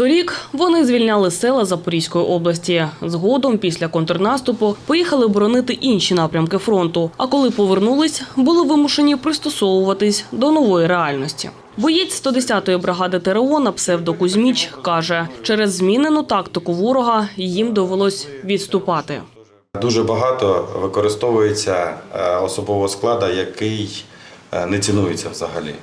Торік вони звільняли села Запорізької області. Згодом, після контрнаступу, поїхали боронити інші напрямки фронту. А коли повернулись, були вимушені пристосовуватись до нової реальності. Боєць 110-ї бригади ТРО на псевдо Кузьміч каже, через змінену тактику ворога їм довелось відступати. Дуже багато використовується е, особового складу, який е, не цінується взагалі.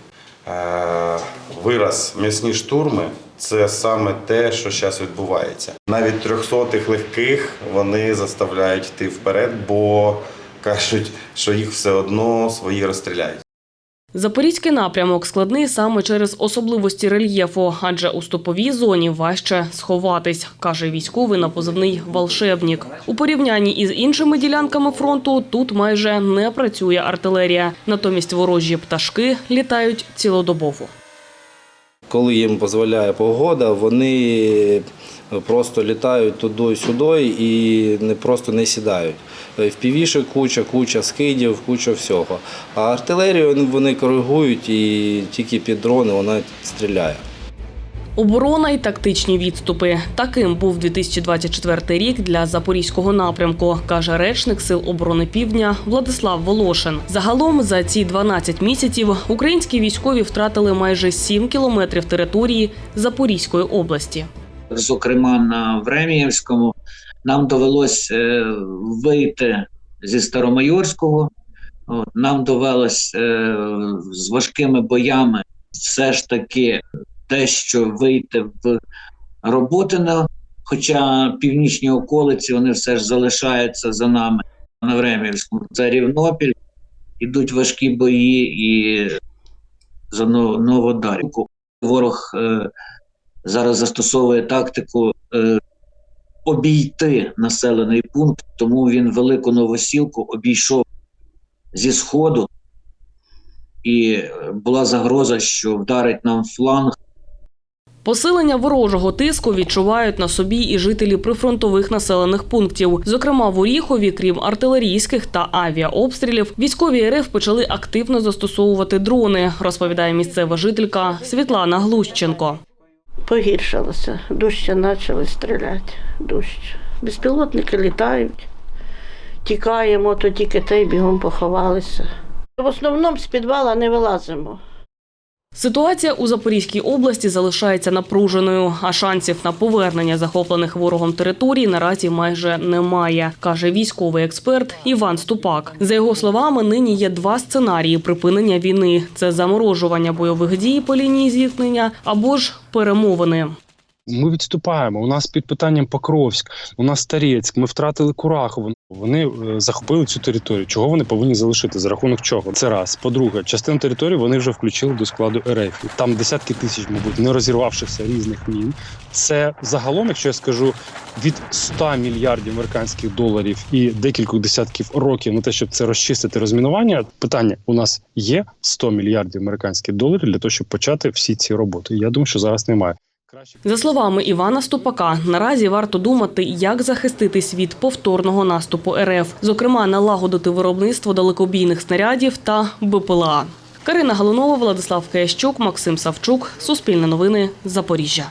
Е, Вираз м'ясні штурми це саме те, що зараз відбувається. Навіть трьохсотих легких вони заставляють йти вперед, бо кажуть, що їх все одно свої розстріляють. Запорізький напрямок складний саме через особливості рельєфу, адже у стоповій зоні важче сховатись, каже військовий на позивний Волшебник. У порівнянні із іншими ділянками фронту тут майже не працює артилерія. Натомість ворожі пташки літають цілодобово. Коли їм дозволяє погода, вони просто літають туди-сюди і не просто не сідають. В півіші куча, куча скидів, куча всього. А артилерію вони коригують і тільки під дрони вона стріляє. Оборона і тактичні відступи. Таким був 2024 рік для запорізького напрямку, каже речник Сил оборони Півдня Владислав Волошин. Загалом за ці 12 місяців українські військові втратили майже 7 кілометрів території Запорізької області. зокрема на Времіївському, нам довелось е, вийти зі Старомайорського. Нам довелось е, з важкими боями все ж таки дещо вийти в Роботино, хоча північні околиці вони все ж залишаються за нами на Времіївському. Це Рівнопіль, ідуть важкі бої і за Нов- Новодарівку. Ворог е, зараз застосовує тактику е, обійти населений пункт, тому він велику новосілку обійшов зі сходу, і була загроза, що вдарить нам фланг. Посилення ворожого тиску відчувають на собі і жителі прифронтових населених пунктів. Зокрема, в Оріхові, крім артилерійських та авіаобстрілів, військові РФ почали активно застосовувати дрони, розповідає місцева жителька Світлана Глущенко. Погіршилося. Дужче почали стріляти. Дужче. Безпілотники літають. Тікаємо, то тільки те й бігом поховалися. В основному з підвала не вилазимо. Ситуація у Запорізькій області залишається напруженою, а шансів на повернення захоплених ворогом територій наразі майже немає, каже військовий експерт Іван Ступак. За його словами, нині є два сценарії припинення війни: це заморожування бойових дій по лінії зіткнення або ж перемовини. Ми відступаємо. У нас під питанням Покровськ, у нас Старецьк, ми втратили Курахову. Вони е, захопили цю територію. Чого вони повинні залишити? За рахунок чого? Це раз. По-друге, частину території вони вже включили до складу РФ. Там десятки тисяч, мабуть, не розірвавшихся різних мін. Це загалом, якщо я скажу, від 100 мільярдів американських доларів і декількох десятків років на те, щоб це розчистити розмінування. Питання: у нас є 100 мільярдів американських доларів для того, щоб почати всі ці роботи. Я думаю, що зараз немає. За словами Івана Ступака, наразі варто думати, як захиститись від повторного наступу РФ, зокрема налагодити виробництво далекобійних снарядів та БПЛА. Карина Галунова, Владислав Киящук, Максим Савчук. Суспільне новини. Запоріжжя.